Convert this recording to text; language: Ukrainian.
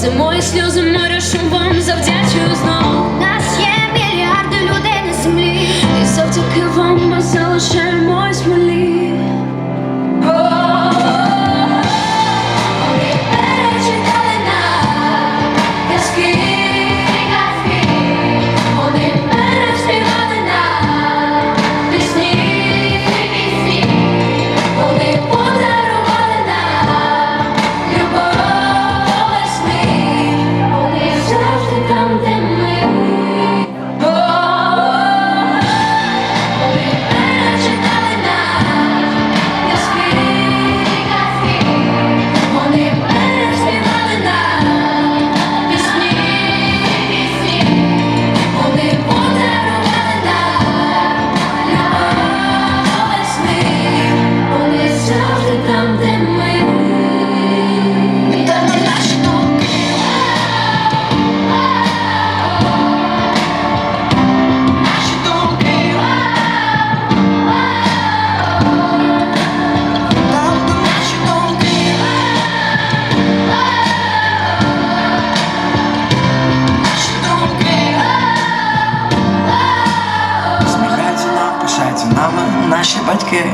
Зимою сльози моря, що вам завдячую знову. наші батьки.